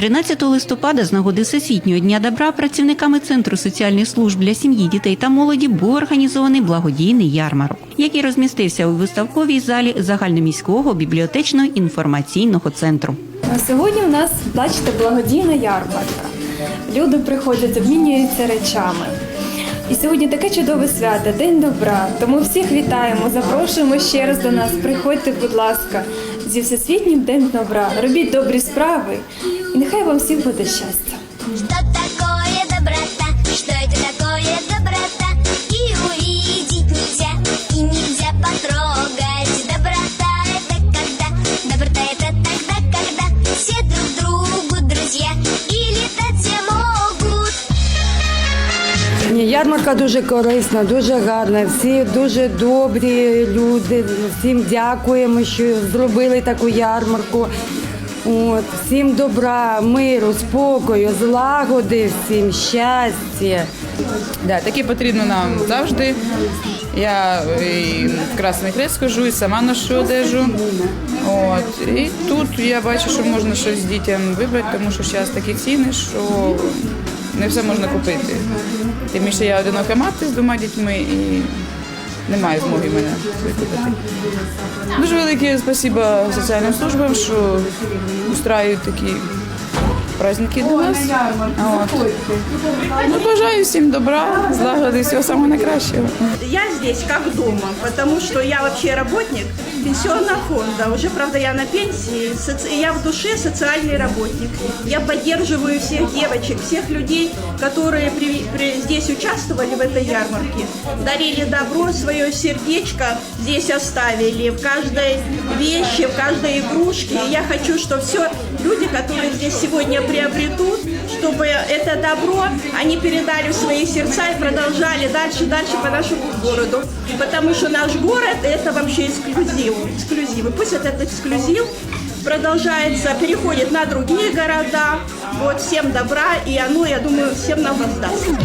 13 листопада з нагоди Всесвітнього дня добра працівниками Центру соціальних служб для сім'ї, дітей та молоді був організований благодійний ярмарок, який розмістився у виставковій залі загальноміського бібліотечно-інформаційного центру. Сьогодні у нас, бачите, благодійна ярмарка. Люди приходять, обмінюються речами. І сьогодні таке чудове свято, День добра. Тому всіх вітаємо, запрошуємо ще раз до нас. Приходьте, будь ласка, зі Всесвітнім Днем добра. Робіть добрі справи, і нехай вам всім буде щастя. Що такое доброта? Что это Ні, ярмарка дуже корисна, дуже гарна. Всі дуже добрі люди. Всім дякуємо, що зробили таку ярмарку. От, всім добра, миру, спокою, злагоди, всім щастя. Да, таке потрібно нам завжди. Я і в Красний Хрест хожу, і сама ношу одежу. От. І тут я бачу, що можна щось дітям вибрати, тому що зараз такі ціни, що не все можна купити. Тим більше я одинока мати з двома дітьми і немає змоги мене викупити. Дуже велике спасіба соціальним службам, що устраюють такі праздники для нас. От. Ну, бажаю всім добра, злагоди, всього самого найкращого. Я здесь как дома, потому что я вообще работник пенсионного фонда. Уже, правда, я на пенсии, я в душе социальный работник. Я поддерживаю всех девочек, всех людей, которые при- при- здесь участвовали в этой ярмарке, дарили добро, свое сердечко здесь оставили, в каждой вещи, в каждой игрушке. И я хочу, чтобы все люди, которые здесь сегодня приобретут, чтобы это добро они передали в свои сердца и продолжали дальше, дальше по нашему городу. Потому что наш город – это вообще эксклюзив. эксклюзив. И пусть этот эксклюзив продолжается, переходит на другие города. Вот всем добра, и оно, я думаю, всем нам воздастся.